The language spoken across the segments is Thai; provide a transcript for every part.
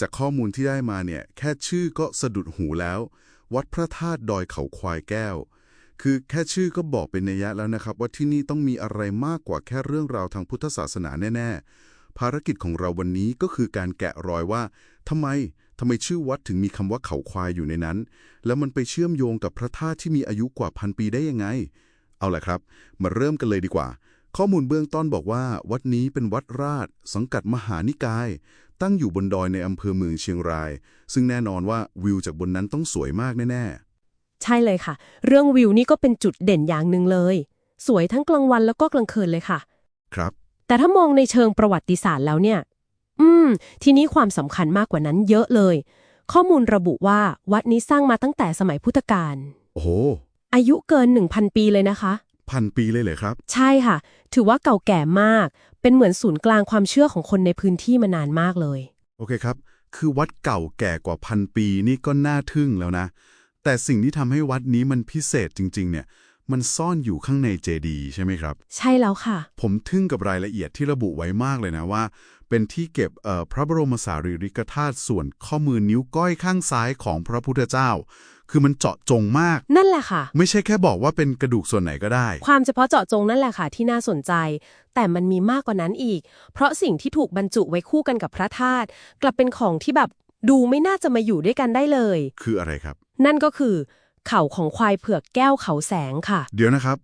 จากข้อมูลที่ได้มาเนี่ยแค่ชื่อก็สะดุดหูแล้ว วัดพระธาตุดอยเขาควายแก้ว คือแค่ชื่อก็บอกเป็นนัยยะแล้วนะครับ ว่าที่นี่ต้องมีอะไรมากกว่าแค่เรื่องราวทางพุทธศาสนาแน่ๆ ภารกิจของเราวันนี้ก็คือการแกะรอยว่าทำไมทำไมชื่อวัดถึงมีคำว่าเขาควายอยู่ในนั้น แล้วมันไปเชื่อมโยงกับพระธาตุที่มีอายุกว่าพันปีได้ยังไง เอาล่ะครับ มาเริ่มกันเลยดีกว่าข้อมูลเบื้องต้นบอกว่า วัดนี้เป็นวัดราช สังกัดมหานิกาย ตั้งอยู่บนดอยในอำเภอเมืองเชียงราย ซึ่งแน่นอนว่าวิวจากบนนั้นต้องสวยมากแน่ใช่เลยค่ะ เรื่องวิวนี่ก็เป็นจุดเด่นอย่างหนึ่งเลย สวยทั้งกลางวันแล้วก็กลางคืนเลยค่ะๆครับ แต่ถ้ามองในเชิงประวัติศาสตร์แล้วเนี่ย อืม ทีนี้ความสำคัญมากกว่านั้นเยอะเลย ข้อมูลระบุว่าวัดนี้สร้างมาตั้งแต่สมัยพุทธกาล โอ้โหอายุเกิน 1,000 ปีเลยนะคะ พันปีเลยเหรอครับ ใช่ค่ะ ถือว่าเก่าแก่มาก เป็นเหมือนศูนย์กลางความเชื่อของคนในพื้นที่มานานมากเลย โอเคครับ คือวัดเก่าแก่กว่าพันปีนี่ก็น่าทึ่งแล้วนะ แต่สิ่งที่ทำให้วัดนี้มันพิเศษจริง ๆ เนี่ย มันซ่อนอยู่ข้างในเจดีย์ใช่ไหมครับ ใช่แล้วค่ะ ผมทึ่งกับรายละเอียดที่ระบุไว้มากเลยนะว่า เป็นที่เก็บเอ่อพระบรมสารีริกธาตุส่วนข้อมือนิ้วก้อยข้างซ้ายของพระพุทธเจ้า คือมันเจาะจงมาก นั่นแหละค่ะ ไม่ใช่แค่บอกว่าเป็นกระดูกส่วนไหนก็ได้ ความเฉพาะเจาะจงนั่นแหละค่ะที่น่าสนใจ แต่มันมีมากกว่านั้นอีก เพราะสิ่งที่ถูกบรรจุไว้คู่กันกับพระธาตุกลับเป็นของที่แบบดูไม่น่าจะมาอยู่ด้วยกันได้เลย คืออะไรครับ นั่นก็คือ เขาของควายเผือกแก้วเขาแสงค่ะ เดี๋ยวนะครับ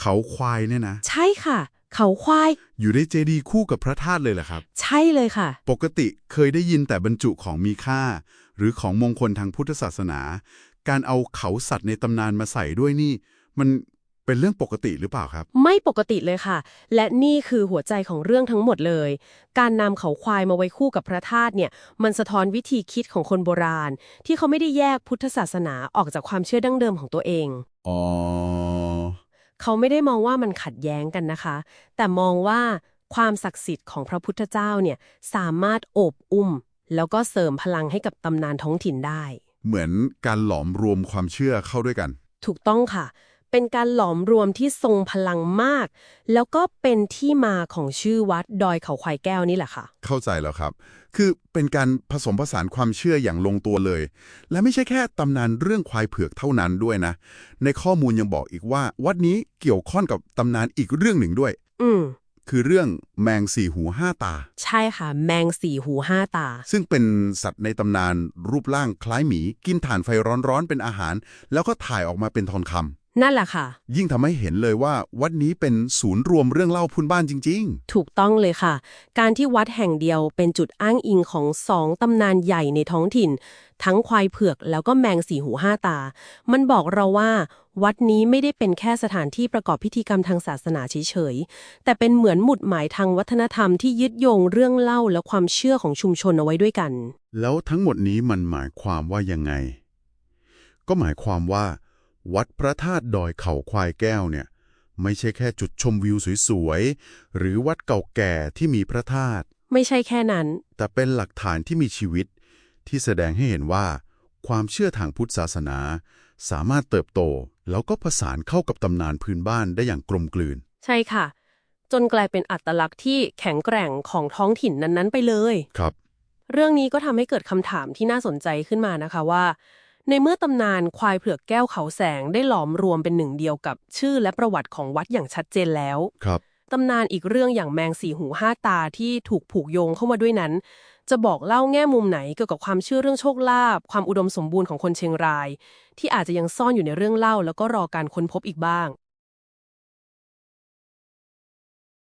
เขาควายเนี่ยนะ ใช่ค่ะ เขาควาย อยู่ในเจดีย์คู่กับพระธาตุเลยเหรอครับ ใช่เลยค่ะ ปกติเคยได้ยินแต่บรรจุของมีค่า หรือของมงคลทางพุทธศาสนา การเอาเขาสัตว์ในตำนานมาใส่ด้วยนี่ มันเป็นเรื่องปกติหรือเปล่าครับ ไม่ปกติเลยค่ะ และนี่คือหัวใจของเรื่องทั้งหมดเลย การนำเขาควายมาไว้คู่กับพระธาตุเนี่ย มันสะท้อนวิธีคิดของคนโบราณ ที่เขาไม่ได้แยกพุทธศาสนาออกจากความเชื่อดั้งเดิมของตัวเอง อ๋อ เขาไม่ได้มองว่ามันขัดแย้งกันนะคะ แต่มองว่าความศักดิ์สิทธิ์ของพระพุทธเจ้าเนี่ยสามารถโอบอุ้ม แล้วก็เสริมพลังให้กับตำนานท้องถิ่นได้ เหมือนการหลอมรวมความเชื่อเข้าด้วยกัน ถูกต้องค่ะ เป็นการหลอมรวมที่ทรงพลังมาก แล้วก็เป็นที่มาของชื่อวัดดอยเขาควายแก้วนี่แหละค่ะ เข้าใจแล้วครับ คือเป็นการผสมผสานความเชื่ออย่างลงตัวเลย และไม่ใช่แค่ตำนานเรื่องควายเผือกเท่านั้นด้วยนะ ในข้อมูลยังบอกอีกว่า วัดนี้เกี่ยวข้องกับตำนานอีกเรื่องหนึ่งด้วย อืม คือเรื่องแมงสี่หูห้าตา ใช่ค่ะ แมงสี่หูห้าตา ซึ่งเป็นสัตว์ในตำนานรูปร่างคล้ายหมี กินถ่านไฟร้อนๆเป็นอาหาร แล้วก็ถ่ายออกมาเป็นทองคำ นั่นแหละค่ะ ยิ่งทำให้เห็นเลยว่า วัดนี้เป็นศูนย์รวมเรื่องเล่าพื้นบ้านจริง ถูกต้องเลยค่ะ การที่วัดแห่งเดียวเป็นจุดอ้างอิงของสองตำนานใหญ่ในท้องถิ่น ทั้งควายเผือกแล้วก็แมงสีหูห้าตา มันบอกเราว่า วัดนี้ไม่ได้เป็นแค่สถานที่ประกอบพิธีกรรมทางศาสนาเฉยๆ แต่เป็นเหมือนหมุดหมายทางวัฒนธรรมที่ยึดโยงเรื่องเล่าและความเชื่อของชุมชนเอาไว้ด้วยกัน ๆ แล้วทั้งหมดนี้มันหมายความว่ายังไง ก็หมายความว่า วัดพระธาตุดอยเขาควายแก้วเนี่ย ไม่ใช่แค่จุดชมวิวสวยๆ หรือวัดเก่าแก่ที่มีพระธาตุไม่ใช่แค่นั้น แต่เป็นหลักฐานที่มีชีวิต ที่แสดงให้เห็นว่า ความเชื่อทางพุทธศาสนา สามารถเติบโต แล้วก็ผสานเข้ากับตำนานพื้นบ้านได้อย่างกลมกลืน ใช่ค่ะ จนกลายเป็นอัตลักษณ์ที่แข็งแกร่งของท้องถิ่นนั้นๆ ไปเลย ครับ เรื่องนี้ก็ทำให้เกิดคำถามที่น่าสนใจขึ้นมานะคะว่า ในเมื่อตำนานควายเผือกแก้วเขาแสงได้หลอมรวมเป็นหนึ่งเดียวกับชื่อและประวัติของวัดอย่างชัดเจนแล้ว ครับ ตำนานอีกเรื่องอย่างแมงสีหูห้าตาที่ถูกผูกโยงเข้ามาด้วยนั้น จะบอกเล่าแง่มุมไหนเกี่ยวกับความเชื่อเรื่องโชคลาภความอุดมสมบูรณ์ของคนเชียงราย ที่อาจจะยังซ่อนอยู่ในเรื่องเล่า แล้วก็รอการค้นพบอีกบ้าง